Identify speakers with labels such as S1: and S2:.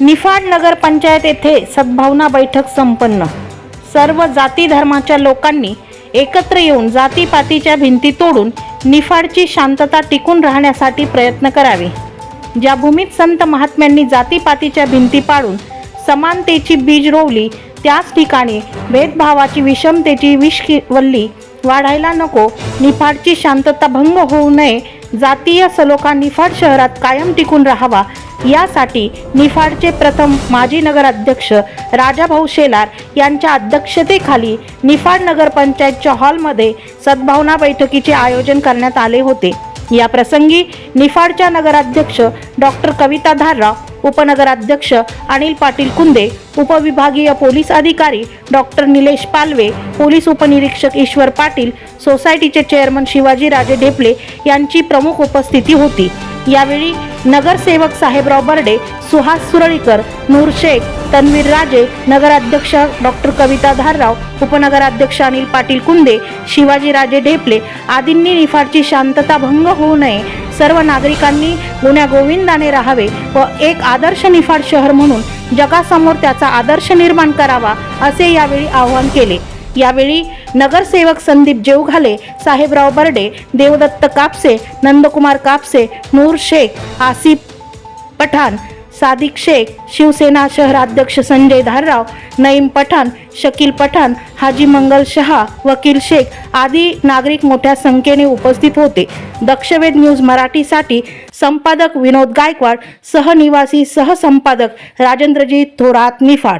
S1: निफाड नगर पंचायत येथे सद्भावना बैठक संपन्न. सर्व जाती धर्माच्या लोकांनी एकत्र येऊन जातीपातीच्या भिंती तोडून निफाडची शांतता टिकून राहण्यासाठी प्रयत्न करावे. ज्या भूमीत संत महात्म्यांनी जातीपातीच्या भिंती पाडून समानतेची बीज रोवली त्याच ठिकाणी भेदभावाची विषमतेची विषवल्ली वाढायला नको निफाडची शांतता भंग होऊ नये जातीय सलोखा निफाड शहरात कायम टिकून राहावा यासाठी निफाडचे प्रथम माजी नगराध्यक्ष राजाभाऊ शेलार यांच्या अध्यक्षतेखाली निफाड नगरपंचायतच्या हॉलमध्ये सद्भावना बैठकीचे आयोजन करण्यात आले होते. या प्रसंगी निफाडच्या नगराध्यक्ष डॉक्टर कविता धारराव उपनगराध्यक्ष अनिल पाटील कुंदे उपविभागीय पोलीस अधिकारी डॉक्टर निलेश पालवे पोलीस उपनिरीक्षक ईश्वर पाटील सोसायटीचे चेअरमन शिवाजी राजे ढेपले यांची प्रमुख उपस्थिती होती. यावेळी नगरसेवक साहेबराव बर्डे सुहास सुरळीकर नूर शेख तन्वीर राजे नगराध्यक्ष डॉक्टर कविता धारराव उपनगराध्यक्ष अनिल पाटील कुंदे शिवाजीराजे ढेपले आदींनी निफाडची शांतता भंग होऊ नये. सर्व नागरिकांनी गुण्या गोविंदाने राहावे व एक आदर्श निफाड शहर म्हणून जगासमोर त्याचा आदर्श निर्माण करावा असे यावेळी आवाहन केले. यावेळी नगरसेवक संदीप जेवघाले साहेबराव बर्डे देवदत्त कापसे नंदकुमार कापसे नूर शेख आसिफ पठाण सादिक शेख शिवसेना शहराध्यक्ष संजय धारराव नईम पठाण शकील पठाण हाजी मंगल शहा वकील शेख आदी नागरिक मोठ्या संख्येने उपस्थित होते. दक्षवेध न्यूज मराठीसाठी संपादक विनोद गायकवाड सहनिवासी सहसंपादक राजेंद्रजी थोरात निफाड.